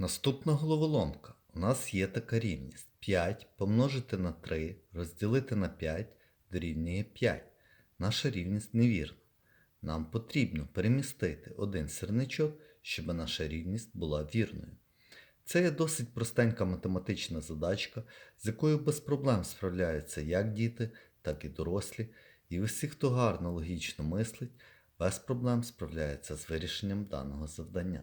Наступна головоломка. У нас є така рівність. 5 помножити на 3 розділити на 5 дорівнює 5. Наша рівність невірна. Нам потрібно перемістити один сірничок, щоб наша рівність була вірною. Це є досить простенька математична задачка, з якою без проблем справляються як діти, так і дорослі, і усі, хто гарно логічно мислить, без проблем справляються з вирішенням даного завдання.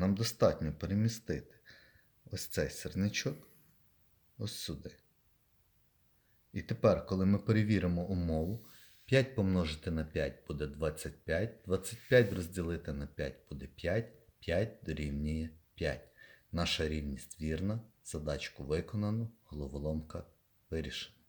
нам достатньо перемістити ось цей сірничок ось сюди. І тепер, коли ми перевіримо умову, 5 помножити на 5 буде 25, 25 розділити на 5 буде 5, 5 дорівнює 5. Наша рівність вірна, задачку виконано, головоломка вирішена.